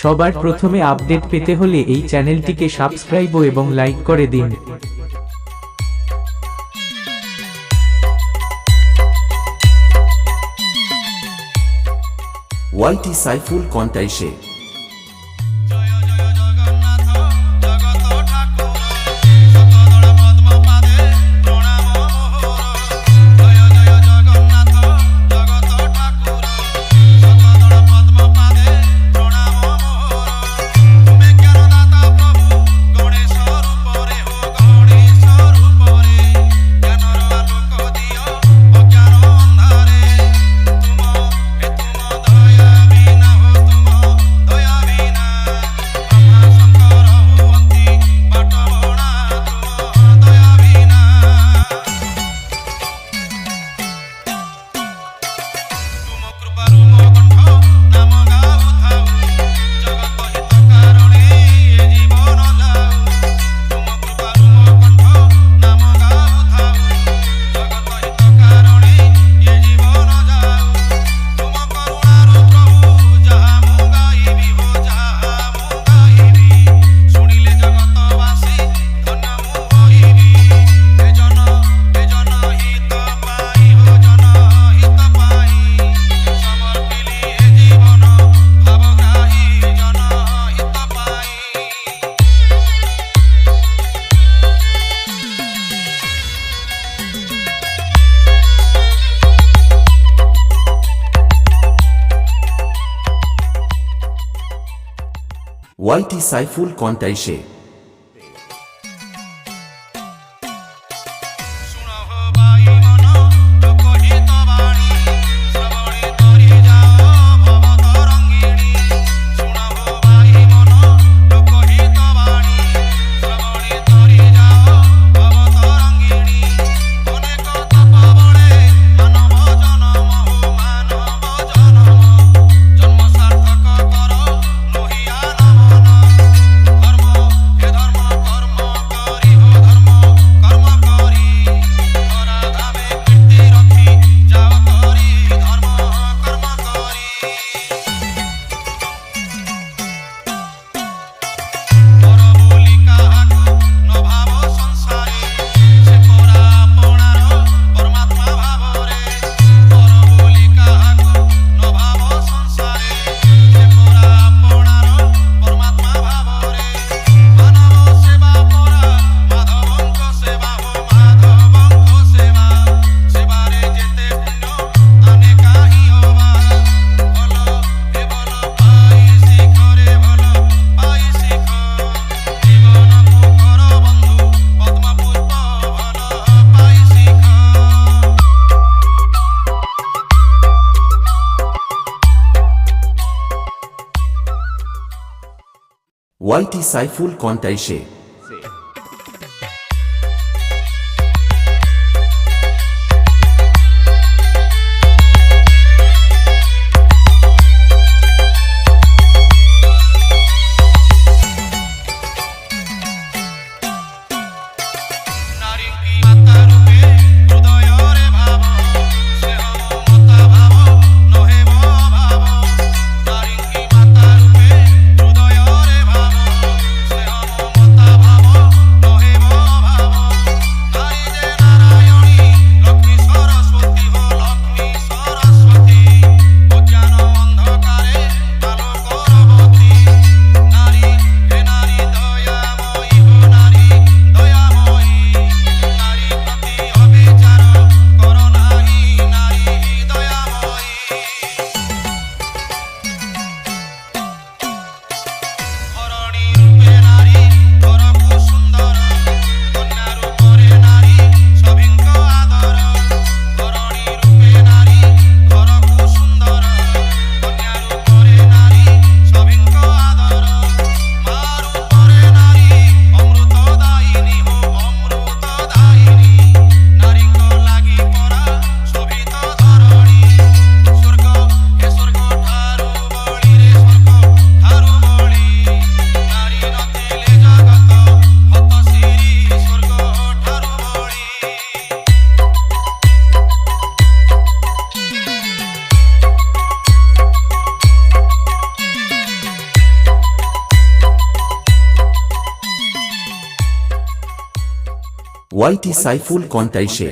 সবার প্রথমে আপডেট পেতে হলে এই চ্যানেলটিকে সাবস্ক্রাইব এবং লাইক করে দিন। ওয়াইটি সাইফুল কন্টাইশে ওয়াইটি সাইফুল কন্টাই ওয়াইটি সাইফুল কন্টাই সে। ওয়াইটি সাইফুল কন্টাইশে